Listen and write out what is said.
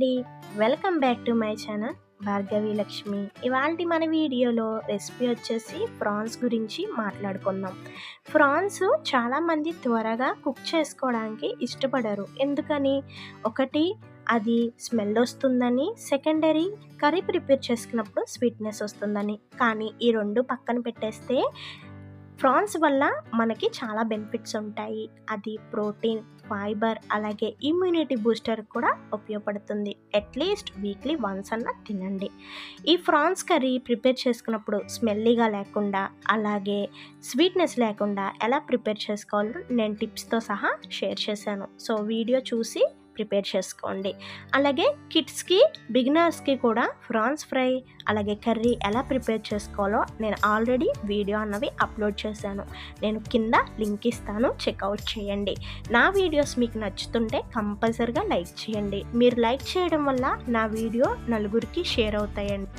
అండి. Welcome back to my channel Bhargavi Lakshmi ఇవాళ మన వీడియోలో రెసిపీ వచ్చేసి ప్రాన్స్ గురించి మాట్లాడుకుందాం. ప్రాన్స్ చాలామంది త్వరగా కుక్ చేసుకోవడానికి ఇష్టపడరు. ఎందుకని? ఒకటి అది స్మెల్ వస్తుందని. సెకండరీ కర్రీ ప్రిపేర్ చేసుకున్నప్పుడు స్వీట్నెస్ వస్తుందని. కానీ ఈ రెండు పక్కన పెట్టేస్తే ప్రాన్స్ వల్ల మనకి చాలా బెనిఫిట్స్ ఉంటాయి. అది ప్రోటీన్ ఫైబర్ అలాగే ఇమ్యూనిటీ బూస్టర్ కూడా ఉపయోగపడుతుంది. అట్లీస్ట్ వీక్లీ వన్స్ అన్న తినండి. ఈ ఫ్రాన్స్ కర్రీ ప్రిపేర్ చేసుకున్నప్పుడు స్మెల్లీగా లేకుండా అలాగే స్వీట్నెస్ లేకుండా ఎలా ప్రిపేర్ చేసుకోవాలో నేను టిప్స్తో సహా షేర్ చేశాను. సో వీడియో చూసి ప్రిపేర్ చేసుకోండి. అలాగే కిడ్స్కి బిగినర్స్కి కూడా ఫ్రాన్స్ ఫ్రై అలాగే కర్రీ ఎలా ప్రిపేర్ చేసుకోవాలో నేను ఆల్రెడీ వీడియో అన్నవి అప్లోడ్ చేశాను. నేను కింద లింక్ ఇస్తాను చెక్అవుట్ చేయండి. నా వీడియోస్ మీకు నచ్చుతుంటే కంపల్సరిగా లైక్ చేయండి. మీరు లైక్ చేయడం వల్ల నా వీడియో నలుగురికి షేర్ అవుతాయండి.